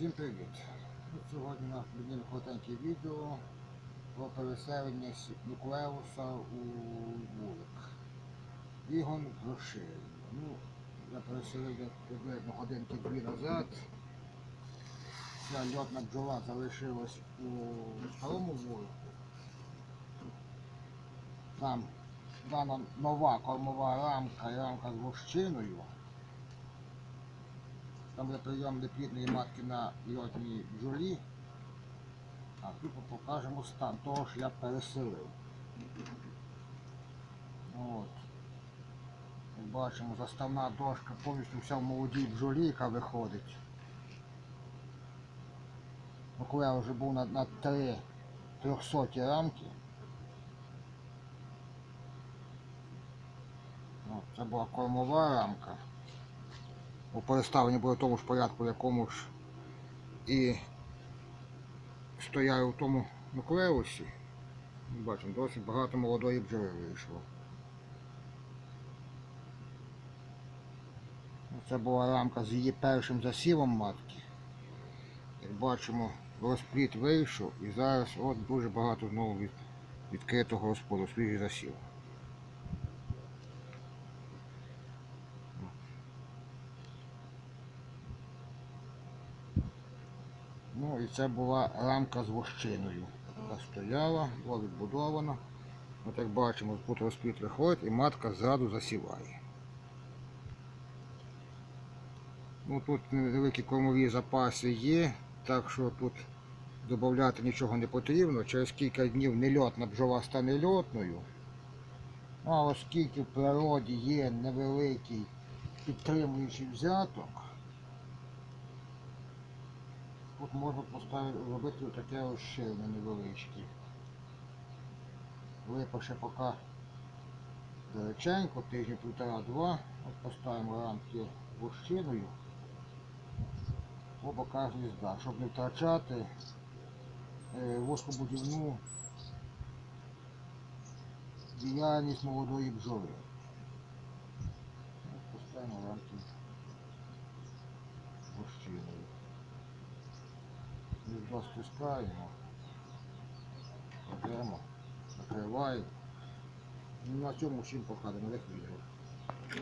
Всім привіт! Сьогодні у нас буде коротеньке відео про переселення нуклеуса у вулик. Бігон грошей. Ну, я переселив приблизно годинки дві назад. Ця льотна бджола залишилась у старому вулику. Там дана нова кормова рамка і рамка з вощиною. Там буде прийом лепітної матки на льотній бджолі. А тут покажемо стан того, що я переселив. От. Бачимо, заставна дошка повністю вся в молодій бджолі, яка виходить. Ну, коли я вже був на, на 3 300 рамки. От, це була кормова рамка. У переставленні було в тому ж порядку, в якому ж і стояли в тому нуклеусі. Бачимо, досить багато молодої бджоли вийшло. Це була рамка з її першим засівом матки. Як бачимо, розпліт вийшов і зараз от дуже багато знову від, відкритого розплоду, свіжий засів. Ну і це була рамка з вощиною. Яка стояла, була відбудована. От як бачимо, тут розпліт виходить і матка ззаду засіває. Ну тут невеликі кормові запаси є, так що тут додати нічого не потрібно. Через кілька днів нельотна бджола стане льотною. А оскільки в природі є невеликий підтримуючий взяток, Тут можна поставити, робити таке ощільне невеличке. Випаше поки далеченько, тижні півтора-два. От поставимо рамки вощиною по боках гнізда, щоб не втрачати е, воскобудівну діяльність молодої бджоли. Поставимо рамки вощиною. Гніздо спускаємо, кладемо, накриваємо. Ну, на цьому всім покажемо, як відео.